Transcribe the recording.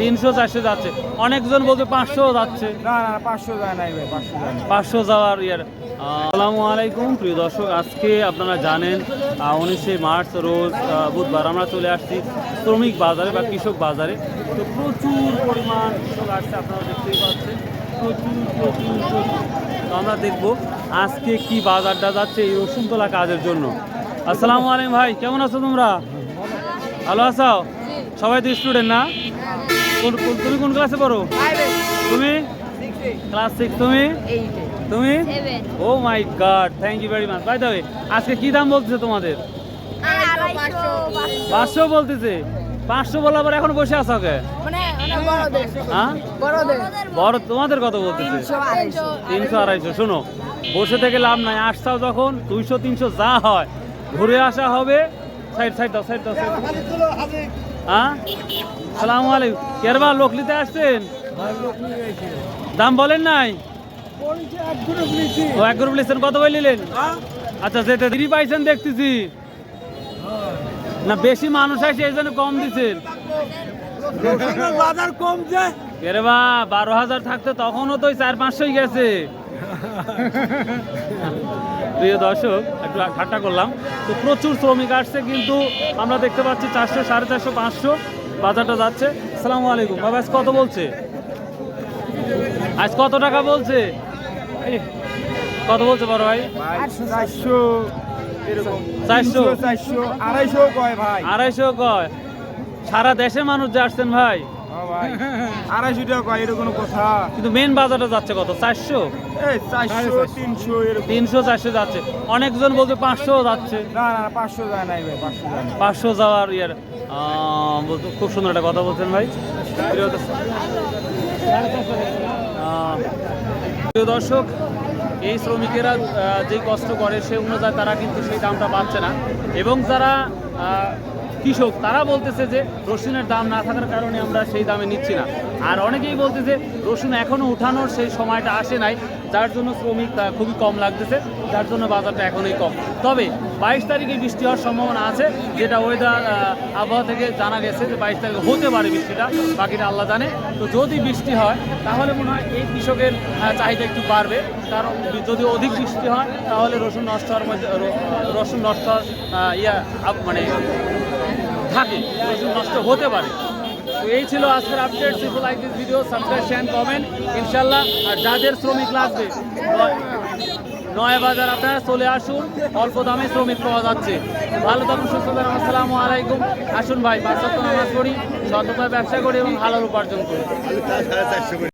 তিনশো চারশো যাচ্ছে। অনেকজন বলছে পাঁচশো যাচ্ছে। না না পাঁচশো যায় নাই ভাই পাঁচশো যায় পাঁচশো যাওয়ার ইয়ার। আসসালামু আলাইকুম প্রিয় দর্শক আজকে আপনারা জানেন উনিশে মার্চ রোজ বুধবার আমরা চলে আসছি শ্রমিক বাজারে বা কৃষক বাজারে। তো প্রচুর পরিমাণ কৃষক আসছে আপনারা দেখতেই পাচ্ছেন। প্রচুর প্রচুর প্রচুর। আমরা দেখব আজকে কি বাজারটা যাচ্ছে এই রসুন তোলা কাজের জন্য। আসসালামু আলাইকুম ভাই কেমন আছো তোমরা? ভালো আছো? সবাই তো স্টুডেন্ট না? তুমি কোন ক্লাসে পড়ো? তুমি? ক্লাস সিক্স তুমি? তুমি? ও my god thank you very much by the আজকে কি দাম বলতেছে তোমাদের? পাঁচশো বলতেছে। পাঁচশো বলার পর এখন বসে আছো কে? মানে হ্যাঁ? বড় তোমাদের কত বলতেছে? তিনশো আড়াইশো। শোনো বসে থেকে লাভ নাই। আসছাও যখন দুইশো তিনশো যা হয় ঘুরে আসা হবে সাইড সাইড দাও সাইড দাও হ্যাঁ? সালামু আলাইকুম। কেরবা লোক নিতে আসছেন? দাম বলেন নাই? ও এক গ্রুপ লিখছেন কত বই নিলেন? আচ্ছা যেতে দেরি পাইছেন দেখতেছি। না বেশি মানুষ আসে এই জন্য কম দিচ্ছেন বাজার কমছে এরে বা বারো হাজার থাকতো তখনও তো চার পাঁচশোই গেছে। প্রিয় দর্শক একটু ঠাট্টা করলাম। তো প্রচুর শ্রমিক আসছে কিন্তু আমরা দেখতে পাচ্ছি চারশো সাড়ে চারশো পাঁচশো বাজারটা যাচ্ছে। সালাম আলাইকুম। বাবা আজ কত বলছে? আজ কত টাকা বলছে? কত বলছে বড় ভাই? চারশো চারশো? চারশো আড়াইশো কয় ভাই? আড়াইশো কয়। সারা দেশের মানুষ যে আসছেন ভাই। ভাই। আড়াইশো টাকা কয় এটা কোনো কথা? কিন্তু মেন বাজারটা যাচ্ছে কত? চারশো? এই চারশো তিনশো এরকম। তিনশো চারশো যাচ্ছে। অনেকজন বলছে পাঁচশো যাচ্ছে। না না পাঁচশো যায় নাই ভাই পাঁচশো যায় পাঁচশো যাওয়ার ইয়ার। খুব সুন্দর একটা কথা বলছেন ভাই। প্রিয় দর্শক- এই শ্রমিকেরা যে কষ্ট করে সে অনুযায়ী তারা কিন্তু সেই দামটা পাচ্ছে না। এবং যারা কৃষক, তারা বলতেছে যে রসুনের দাম না থাকার কারণে আমরা সেই দামে নিচ্ছি না। আর অনেকেই বলতেছে রসুন এখনও উঠানোর সেই সময়টা আসে নাই, যার জন্য শ্রমিক খুবই কম লাগতেছে, যার জন্য বাজারটা এখনই কম। তবে বাইশ তারিখে বৃষ্টি হওয়ার সম্ভাবনা আছে, যেটা ওয়েদার আবহাওয়া থেকে জানা গেছে যে বাইশ তারিখে হতে পারে বৃষ্টিটা, বাকিটা আল্লাহ জানে। তো যদি বৃষ্টি হয়, তাহলে মনে হয় এই কৃষকের চাহিদা একটু বাড়বে। কারণ যদি অধিক বৃষ্টি হয়, তাহলে রসুন নষ্ট হওয়ার মধ্যে রসুন নষ্ট হওয়ার ইয়া মানে থাকে নষ্ট হতে পারে। তো এই ছিল আজকের update সিপো like this video subscribe share comment ইনশাল্লাহ আর যাদের শ্রমিক লাগবে, নয়- বাজার আপনারা চলে আসুন, অল্প দামে শ্রমিক পাওয়া যাচ্ছে। ভালো থাকুন, সুস্থ থাকুন, আসসালামু আলাইকুম। আসুন ভাই বাচ্চা নামাজ পড়ি সততায় ব্যবসা করি এবং ভালো উপার্জন করি